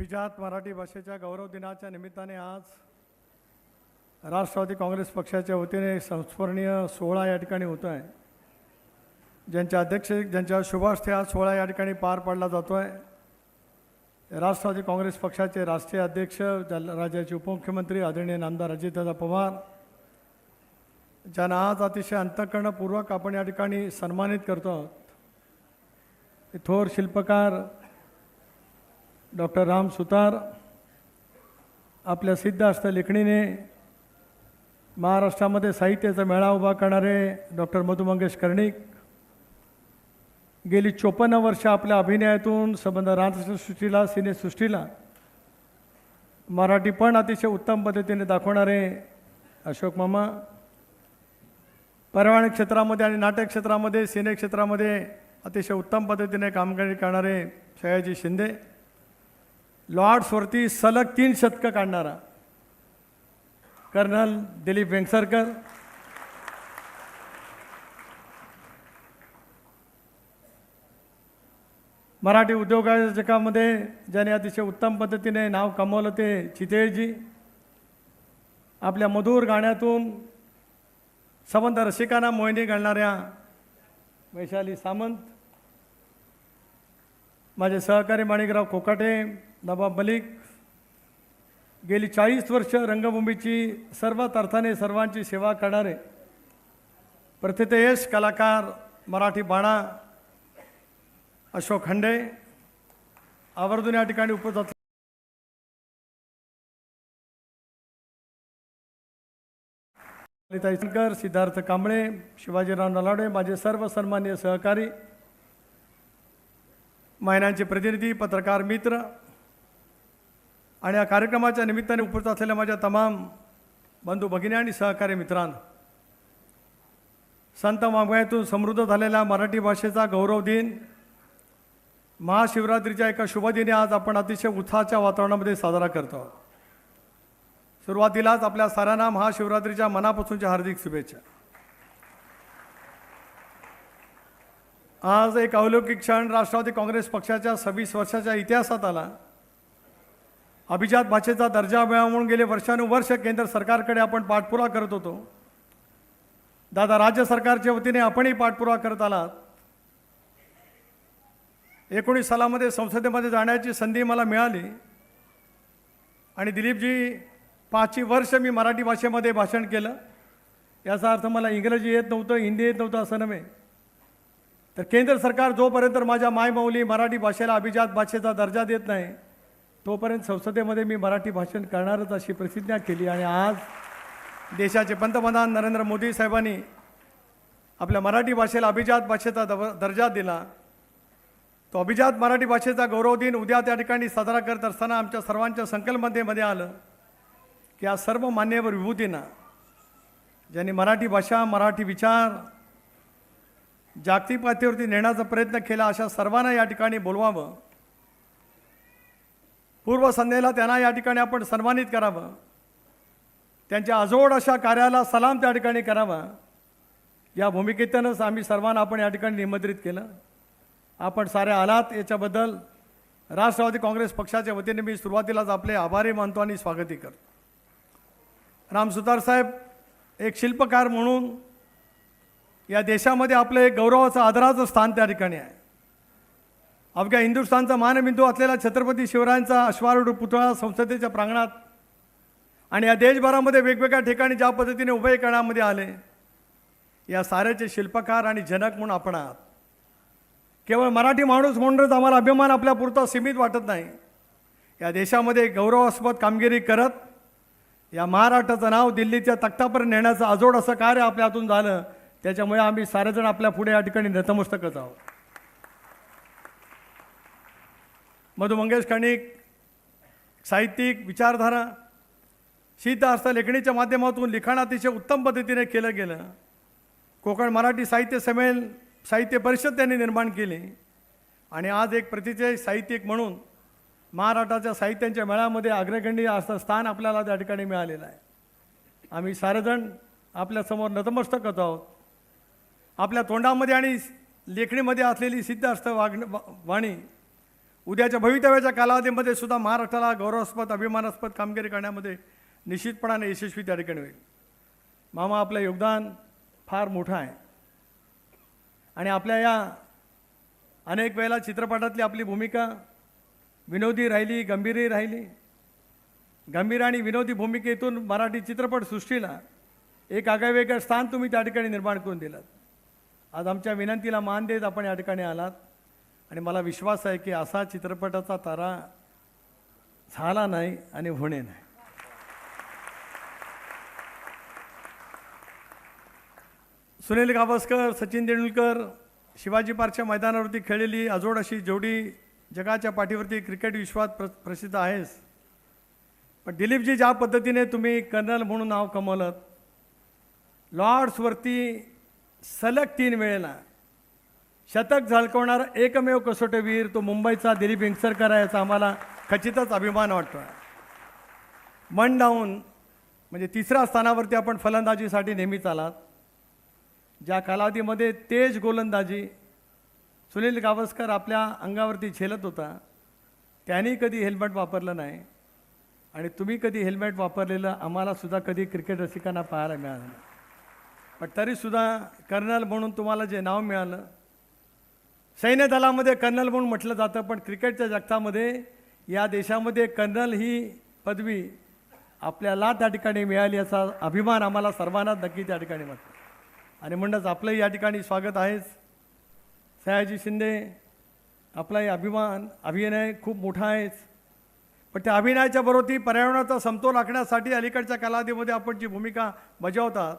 अभिजात मराठी भाषेच्या गौरव दिनाच्या निमित्ताने आज राष्ट्रवादी काँग्रेस पक्षाच्या वतीने संस्मरणीय सोहळा या ठिकाणी होतो आहे. ज्यांच्या अध्यक्ष ज्यांच्या शुभास्थे हा सोहळा या ठिकाणी पार पाडला जातो आहे राष्ट्रवादी काँग्रेस पक्षाचे राष्ट्रीय अध्यक्ष राज्याचे उपमुख्यमंत्री आदरणीय आमदार अजितदादा पवार ज्यांना आज अतिशय अंतःकरणपूर्वक आपण या ठिकाणी सन्मानित करतो आहोत. थोर शिल्पकार डॉक्टर राम सुतार आपल्या सिद्ध असता लेखणीने महाराष्ट्रामध्ये साहित्याचा मेळा उभा करणारे डॉक्टर मधु मंगेश कर्णिक गेली चोपन्न वर्ष आपल्या अभिनयातून संबंध राजसृष्टीला सिनेसृष्टीला मराठी पण अतिशय उत्तम पद्धतीने दाखवणारे अशोक मामा पर्यावरण क्षेत्रामध्ये आणि नाटक क्षेत्रामध्ये सिने क्षेत्रामध्ये अतिशय उत्तम पद्धतीने कामगिरी करणारे सयाजी शिंदे लॉर्ड्सवरती सलग तीन शतकं काढणारा. कर्नल दिलीप वेंगसरकर. मराठी उद्योगाजकामध्ये ज्याने अतिशय उत्तम पद्धतीने नाव कमवलं ते चितेजी आपल्या मधुर गाण्यातून समंत रसिकांना मोहिनी घालणाऱ्या वैशाली सामंत. माझे सहकारी माणिकराव कोकाटे. नवाब मलिक गेली चाळीस वर्ष रंगभूमीची सर्वात अर्थाने सर्वांची सेवा करणारे प्रथितयश कलाकार मराठी बाणा अशोक खंडे आवर्जून या ठिकाणी उपस्थित ललिताई सिद्धार्थ कांबळे शिवाजीराव नलावडे माझे सर्व सन्मान्य सहकारी महिन्यांचे प्रतिनिधी पत्रकार मित्र आणि या कार्यक्रमाच्या निमित्ताने उपस्थित असलेल्या माझ्या तमाम बंधू भगिनी आणि सहकारी मित्रांनो संत वाङ्मयातून समृद्ध झालेल्या मराठी भाषेचा गौरव दिन महाशिवरात्रीच्या एका शुभदिनी आज आपण अतिशय उत्साहाच्या वातावरणामध्ये साजरा करतो आहोत. सुरुवातीलाच आपल्या साऱ्यांना महाशिवरात्रीच्या मनापासूनच्या हार्दिक शुभेच्छा. आज एक अवलौकिक क्षण राष्ट्रवादी काँग्रेस पक्षाच्या सव्वीस वर्षाच्या इतिहासात आला. अभिजात भाषेचा दर्जा मिळावा म्हणून गेले वर्षानुवर्ष केंद्र सरकारकडे आपण पाठपुरा करत होतो. दादा राज्य सरकारच्या वतीने आपणही पाठपुरावा करत आलात. एकोणीस सालामध्ये संसदेमध्ये जाण्याची संधी मला मिळाली. आणि दिलीपजी पाचही वर्ष मी मराठी भाषेमध्ये भाषण केलं. याचा अर्थ मला इंग्रजी येत नव्हतं हिंदी येत नव्हतं असं नव्हे. तर केंद्र सरकार जोपर्यंत माझ्या मायमौली मराठी भाषेला अभिजात भाषेचा दर्जा देत नाही तोपर्यंत संसदेमध्ये मी मराठी भाषण करणारच अशी प्रतिज्ञा केली आणि आज देशाचे पंतप्रधान नरेंद्र मोदी साहेबांनी आपल्या मराठी भाषेला अभिजात भाषेचा दव दर्जा दिला. तो अभिजात मराठी भाषेचा गौरव दिन उद्या त्या ठिकाणी साजरा करत असताना आमच्या सर्वांच्या संकल्पनेमध्ये आलं की आज सर्व मान्यवर विभूतींना ज्यांनी मराठी भाषा मराठी विचार जागतिक पातळीवरती नेण्याचा प्रयत्न केला अशा सर्वांना या ठिकाणी बोलवावं. पूर्वसंध्येला त्यांना या ठिकाणी आपण सन्मानित करावं. त्यांच्या अजोड अशा कार्याला सलाम त्या ठिकाणी करावा. या भूमिकेतूनच आम्ही सर्वांना आपण या ठिकाणी निमंत्रित केलं. आपण सारे आलात याच्याबद्दल राष्ट्रवादी काँग्रेस पक्षाच्या वतीने मी सुरुवातीलाच आपले आभारी मानतो आणि स्वागती करतो. राम सुतार साहेब एक शिल्पकार म्हणून या देशामध्ये आपलं एक गौरवाचं आदराचं स्थान त्या ठिकाणी आहे. अवघ्या हिंदुस्थानचा मानबिंदू असलेला छत्रपती शिवरायांचा अश्वारूढ पुतळा संसदेच्या प्रांगणात आणि या देशभरामध्ये वेगवेगळ्या ठिकाणी ज्या पद्धतीने उभे करण्यामध्ये आले या साऱ्याचे शिल्पकार आणि जनक म्हणून आपण आहात. केवळ मराठी माणूस म्हणूनच आम्हाला अभिमान आपल्या पुरता सीमित वाटत नाही. या देशामध्ये गौरवास्पद कामगिरी करत या महाराष्ट्राचं नाव दिल्लीच्या तख्तापर्यंत नेण्याचं अजोड असं कार्य आपल्या हातून झालं त्याच्यामुळे आम्ही सारेजण आपल्या पुढे या ठिकाणी नतमस्तकच आहोत. मधु मंगेश कर्णिक साहित्यिक विचारधारा सिद्ध लेखणीच्या माध्यमातून लिखाण अतिशय उत्तम पद्धतीने केलं गेलं. कोकण मराठी साहित्य संमेलन साहित्य परिषद त्यांनी निर्माण केली. आणि आज एक प्रतिचय साहित्यिक म्हणून महाराष्ट्राच्या साहित्यांच्या मेळामध्ये अग्रगण्य असं स्थान आपल्याला त्या ठिकाणी मिळालेलं आहे. आम्ही सारेजण आपल्यासमोर नतमस्तक होत आहोत. आपल्या तोंडामध्ये आणि लेखणीमध्ये असलेली सिद्ध असतं वागण वा- वाणी उद्याच्या भवितव्याच्या कालावधीमध्ये सुद्धा महाराष्ट्राला गौरवास्पद अभिमानास्पद कामगिरी करण्यामध्ये निश्चितपणाने यशस्वी त्या ठिकाणी होईल. मामा आपलं योगदान फार मोठं आहे. आणि आपल्या या अनेक वेळेला चित्रपटातली आपली भूमिका विनोदी राहिली गंभीरही राहिली. गंभीर आणि विनोदी भूमिकेतून मराठी चित्रपटसृष्टीला एक आगळेवेगळं स्थान तुम्ही त्या ठिकाणी निर्माण करून दिलं आज आमच्या विनंतीला मान देत आपण या ठिकाणी आलात. आणि मला विश्वास आहे की असा चित्रपटाचा तारा झाला नाही आणि होणे नाही. सुनील गावस्कर सचिन तेंडुलकर शिवाजी पार्कच्या मैदानावरती खेळलेली अजोड अशी जोडी जगाच्या पाठीवरती क्रिकेट विश्वात प्र प्रसिद्ध आहेस. पण दिलीपजी ज्या पद्धतीने तुम्ही कर्नल म्हणून नाव कमवलं लॉर्ड्सवरती सलग तीन वेळेला शतक झळकवणारा एकमेव कसोटीवीर तो मुंबईचा दिलीप इंगसरकर आहे याचा आम्हाला खचितच अभिमान वाटतो मन डाऊन म्हणजे तिसऱ्या स्थानावरती आपण फलंदाजीसाठी नेहमीच आलात. ज्या कालावधीमध्ये तेज गोलंदाजी सुनील गावस्कर आपल्या अंगावरती झेलत होता त्यांनी कधी हेल्मेट वापरलं नाही आणि तुम्ही कधी हेल्मेट वापरलेलं आम्हालासुद्धा कधी क्रिकेट रसिकांना पाहायला मिळालं पण तरीसुद्धा कर्नल म्हणून तुम्हाला जे नाव मिळालं सैन्य दलामध्ये कर्नल म्हणून म्हटलं जातं पण क्रिकेटच्या जगतामध्ये या देशामध्ये कर्नल ही पदवी आपल्याला त्या ठिकाणी मिळाली याचा अभिमान आम्हाला सर्वांना नक्की त्या ठिकाणी वाटतो. आणि म्हणूनच आपलंही या ठिकाणी स्वागत आहेच. सयाजी शिंदे आपलाही अभिमान अभिनय खूप मोठा आहेच. पण त्या अभिनयाच्या ती पर्यावरणाचा समतोल राखण्यासाठी अलीकडच्या कालावधीमध्ये आपण जी भूमिका बजावतात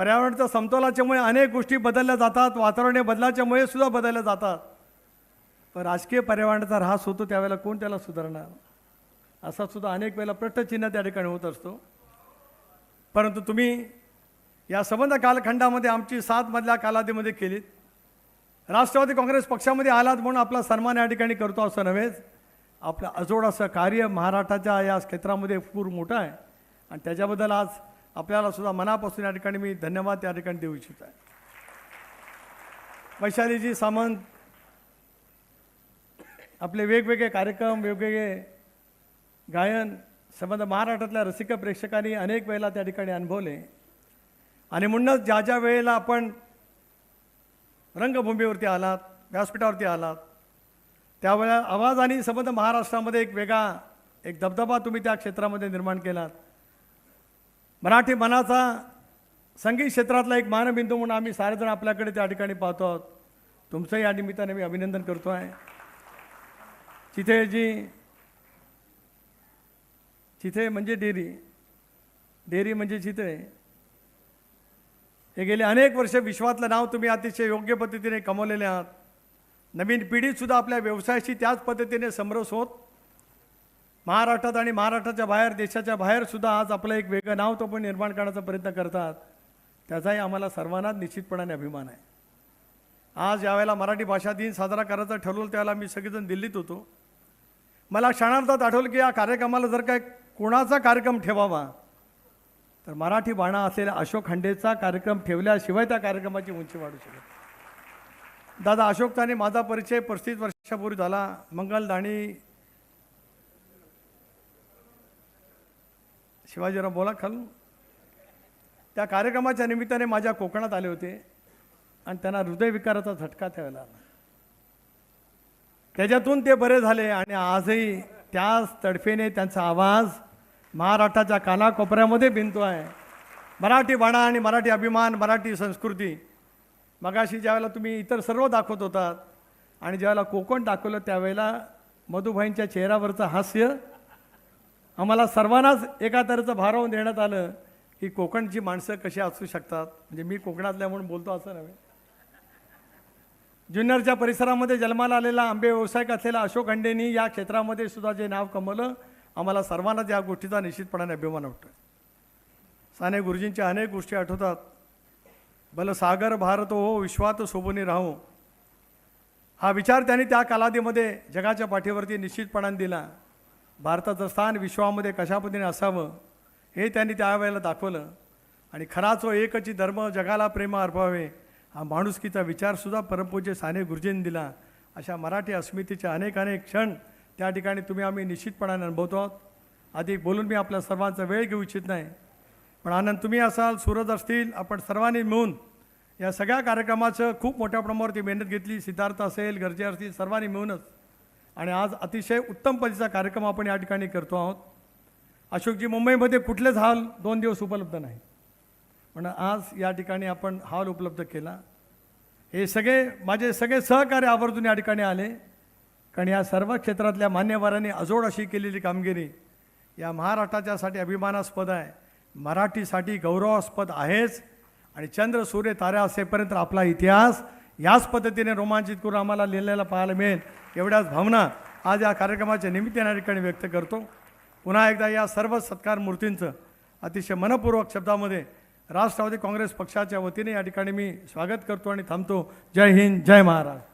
पर्यावरणाच्या समतोलाच्यामुळे अनेक गोष्टी बदलल्या जातात वातावरणीय बदलाच्यामुळे सुद्धा बदलल्या जातात. पण राजकीय पर्यावरणाचा ऱ्हास होतो त्यावेळेला कोण त्याला सुधारणार? असा सुद्धा अनेक वेळेला प्रश्नचिन्ह त्या ठिकाणी होत असतो. परंतु तुम्ही या संबंध कालखंडामध्ये आमची सातमधल्या कालावधीमध्ये केलीत. राष्ट्रवादी काँग्रेस पक्षामध्ये आलात म्हणून आपला सन्मान या ठिकाणी करतो असं नव्हेच. आपलं अजोड असं कार्य महाराष्ट्राच्या या क्षेत्रामध्ये पूर मोठं आहे. आणि त्याच्याबद्दल आज आपल्याला सुद्धा मनापासून या ठिकाणी मी धन्यवाद त्या ठिकाणी देऊ इच्छित आहे. वैशालीजी सामंत आपले वेगवेगळे कार्यक्रम वेगवेगळे गायन संबंध महाराष्ट्रातल्या रसिक प्रेक्षकांनी अनेक वेळेला त्या ठिकाणी अनुभवले. आणि म्हणूनच ज्या ज्या वेळेला आपण रंगभूमीवरती आलात व्यासपीठावरती आलात त्यावेळेला आवाज आणि संबंध महाराष्ट्रामध्ये एक वेगळा एक दबदबा तुम्ही त्या क्षेत्रामध्ये निर्माण केलात. मराठी मनाचा संगीत क्षेत्रातला एक मानबिंदू म्हणून आम्ही सारेजण आपल्याकडे त्या ठिकाणी पाहतो आहोत. तुमचंही या निमित्ताने मी अभिनंदन करतो आहे. चिथेजी चिथे म्हणजे डेअरी डेअरी म्हणजे चिथे. हे गेले अनेक वर्ष विश्वातलं नाव तुम्ही अतिशय योग्य पद्धतीने कमवलेले आहात. नवीन पिढीसुद्धा आपल्या व्यवसायाशी त्याच पद्धतीने समरस होत. महाराष्ट्रात आणि महाराष्ट्राच्या बाहेर देशाच्या बाहेर सुद्धा आज आपलं एक वेगळं नाव तो पण निर्माण करण्याचा प्रयत्न करतात. त्याचाही आम्हाला सर्वांनाच निश्चितपणाने अभिमान आहे. आज यावेळेला मराठी भाषा दिन साजरा करायचा ठरवलं त्यावेळेला मी सगळेजण दिल्लीत होतो. मला क्षणार्थात आठवलं की या कार्यक्रमाला जर काय कोणाचा कार्यक्रम ठेवावा तर मराठी बाणा असलेल्या अशोक खंडेचा कार्यक्रम ठेवल्याशिवाय त्या कार्यक्रमाची उंची वाढू शकत दादा अशोकताने माझा परिचय पस्तीस वर्षापूर्वी झाला. मंगल शिवाजीराव बोला खालून. त्या कार्यक्रमाच्या निमित्ताने माझ्या कोकणात आले होते आणि त्यांना हृदयविकाराचा झटका त्यावेळेला आला. त्याच्यातून ते बरे झाले आणि आजही त्याच तडफेने त्यांचा आवाज महाराष्ट्राच्या कानाकोपऱ्यामध्ये भिनतो आहे. मराठी बाणा आणि मराठी अभिमान मराठी संस्कृती. मगाशी ज्यावेळेला तुम्ही इतर सर्व दाखवत होतात आणि ज्यावेळेला कोकण दाखवलं त्यावेळेला मधुभाईंच्या चेहऱ्यावरचं हास्य आम्हाला सर्वांनाच एका तऱ्हेचं भारावून देण्यात आलं की कोकणची माणसं कशी असू शकतात? म्हणजे मी कोकणातल्या म्हणून बोलतो असं नव्हे. जुन्नरच्या परिसरामध्ये जन्माला आलेला आंबे व्यावसायिक असलेला अशोक अंडेनी या क्षेत्रामध्ये सुद्धा जे नाव कमवलं आम्हाला सर्वांनाच या गोष्टीचा निश्चितपणाने अभिमान वाटतो साने गुरुजींच्या अनेक गोष्टी आठवतात. भलं सागर भारत हो विश्वात शोभनी राहो. हा विचार त्यांनी त्या कालावधीमध्ये जगाच्या पाठीवरती निश्चितपणाने दिला. भारताचं स्थान विश्वामध्ये कशा पद्धतीने असावं हे त्यांनी त्यावेळेला दाखवलं. आणि खरा व एकची धर्म जगाला प्रेम अर्पावे हा माणुसकीचा विचारसुद्धा परमपूज्य साने गुरुजींनी दिला. अशा मराठी अस्मितेचे अनेक अनेक क्षण त्या ठिकाणी तुम्ही आम्ही निश्चितपणाने अनुभवतो आहोत. अधिक बोलून मी आपल्या सर्वांचा वेळ घेऊ इच्छित नाही. पण आनंद तुम्ही असाल सूरज असतील आपण सर्वांनी मिळून या सगळ्या कार्यक्रमाचं खूप मोठ्या प्रमाणावरती मेहनत घेतली. सिद्धार्थ असेल गरजे असतील सर्वांनी मिळूनच. आणि आज अतिशय उत्तम पद्धतीचा कार्यक्रम आपण या ठिकाणी करतो आहोत. अशोकजी मुंबईमध्ये कुठलेच हाल दोन दिवस उपलब्ध नाही. पण आज या ठिकाणी आपण हाल उपलब्ध केला. हे सगळे माझे सगळे सहकार्य आवर्जून या ठिकाणी आले. कारण या सर्व क्षेत्रातल्या मान्यवरांनी अजोड अशी केलेली कामगिरी या महाराष्ट्राच्यासाठी अभिमानास्पद आहे. मराठीसाठी गौरवास्पद आहेच. आणि चंद्र सूर्य तारा असेपर्यंत आपला इतिहास याच पद्धतीने रोमांचित करून आम्हाला लिहिलेला पाहायला मिळेल. एवढ्याच भावना आज या कार्यक्रमाच्या निमित्ताने या ठिकाणी व्यक्त करतो. पुन्हा एकदा या सर्व सत्कार मूर्तींचं अतिशय मनपूर्वक शब्दामध्ये राष्ट्रवादी काँग्रेस पक्षाच्या वतीने या ठिकाणी मी स्वागत करतो आणि थांबतो. जय हिंद जय महाराष्ट्र.